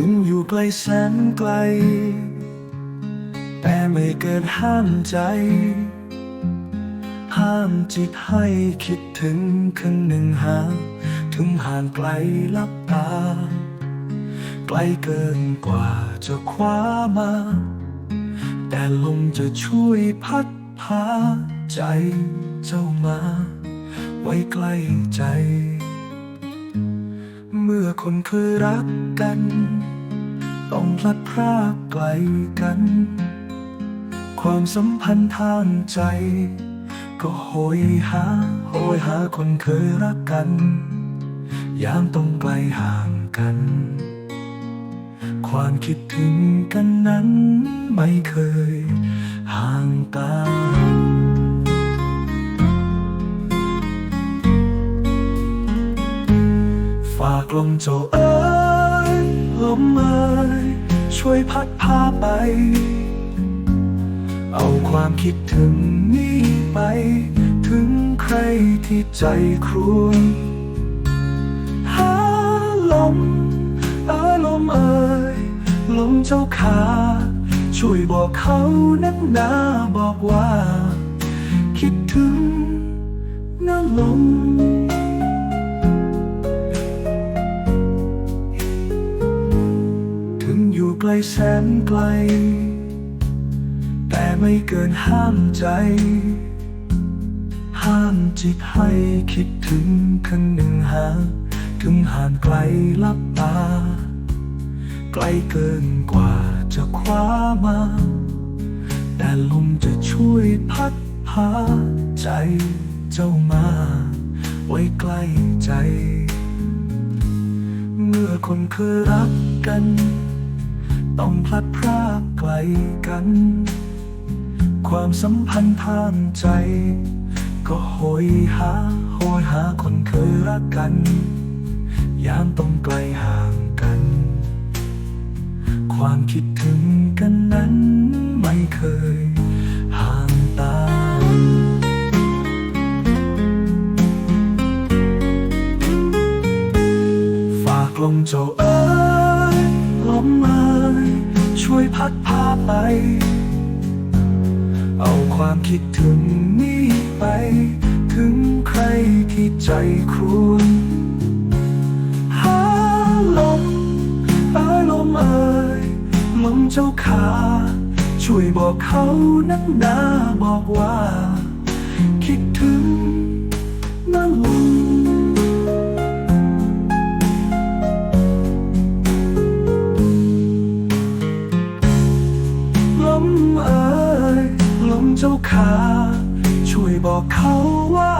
ถึงอยู่ไกลแสนไกล แต่ไม่เกินห้ามใจ ห้ามจิตให้คิดถึงคนหนึ่งหางถึงห่างไกลลับตา ไกลเกินกว่าจะคว้ามา แต่ลมจะช่วยพัดพาใจเจ้ามา ไว้ใกล้ใจ คนเคยรักกัน ต้องพลัดพรากไกลกัน ความสัมพันธ์ทางใจ ก็โหยหาโหยหาคนเคยรักกัน ยามต้องไกลห่างกัน ความคิดถึงกันนั้นไม่เคยห่างตาากลมเจ้าเอ๋ยลมเอ๋ยช่วยพัดพาไป เอาความคิดถึงนี้ไป ถึงใครที่ใจครวญหาลมเอ๋ยลมเอ๋ยลมเจ้าขาช่วยบอกเขานักหนาบอกว่า ลแสนไกล แต่ไม่เกินห้ามใจ ห้ามจิตให้คิดถึงคันหนึ่งหางถึงห่างไกลลับตา ไกลเกินกว่าจะคว้ามา แต่ลมจะช่วยพัดพาใจเจ้ามา ไว้ใกล้ใจ เมื่อคนเคยรักกัน ต้องพลัดพรากไกลกัน ความสัมพันธ์ทางใจ ก็โหยหาโหยหาคนเคยรักกันยามต้องไกลห่างกัน ความคิดถึงกันนั้นไม่เคยห่างตาฝากลมเจ้าเอ๋ยลมเอ๋ย ช่วยพัดพาไป เอาความคิดถึงนี้ไป ถึงใครที่ใจครวญหาลมเอ๋ยลมเอ๋ยลมเจ้าขา ช่วยบอกเขานักหนาบอกว่า คิด เจ้าขาช่วยบอกเขาว่า